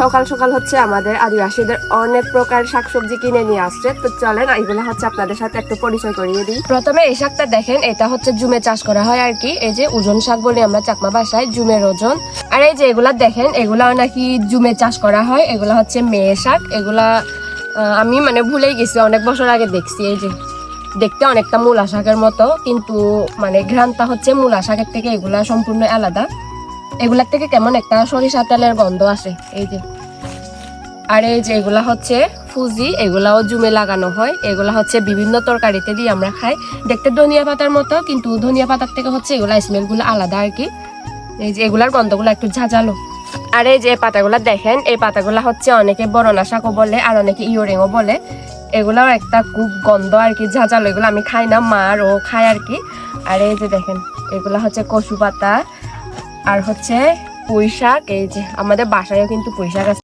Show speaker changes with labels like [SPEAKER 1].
[SPEAKER 1] সকাল সকাল হচ্ছে আমাদের আদিবাসীদের অনেক প্রকার শাকসবজি কিনে নিয়ে আসছে। তো চলেন এগুলো হচ্ছে আপনাদের সাথে একটু পরিচয় করিয়ে দিই। প্রথমে এই শাকটা দেখেন, এটা হচ্ছে জুমে চাষ করা হয় আর কি। এই যে ওজন শাক বলি আমরা, চাকমা বাসায়, জুমের ওজন। আর এই যে এগুলা দেখেন এগুলা নাকি জুমে চাষ করা হয়। এগুলা হচ্ছে মেয়ে শাক। এগুলা আমি মানে ভুলেই গেছি, অনেক বছর আগে দেখছি। এই যে দেখতে অনেকটা মূলা শাকের মতো, কিন্তু মানে ঘ্রাণটা হচ্ছে মূলা শাকের থেকে এগুলা সম্পূর্ণ আলাদা। এগুলার থেকে কেমন? একটা সরিষা তেলের গন্ধ আসে, এই যে। আর এই যে এগুলা হচ্ছে ফুজি, এগুলাও জুমে লাগানো হয়। এগুলা হচ্ছে বিভিন্ন তরকারিতে দিয়ে আমরা খাই। দেখতে ধনিয়া পাতার মতো, কিন্তু ধনিয়া পাতার থেকে হচ্ছে এগুলা স্মেলগুলো আলাদা আর কি। এই যে এগুলার গন্ধগুলো একটু ঝাঁঝালো। আর এই যে পাতাগুলা দেখেন, এই পাতাগুলা হচ্ছে অনেকে বরনা শাকও বলে, আর অনেকে ইয়োরিংও বলে। এগুলাও একটা খুব গন্ধ আর কি, ঝাঁঝালো। এগুলো আমি খাই না মার ও খায় আর কি। আর এই যে দেখেন, এগুলা হচ্ছে কচু পাতা আর হচ্ছে পুঁই শাক এই যে আমাদের বাসায়ও কিন্তু পুঁই শাক আছে।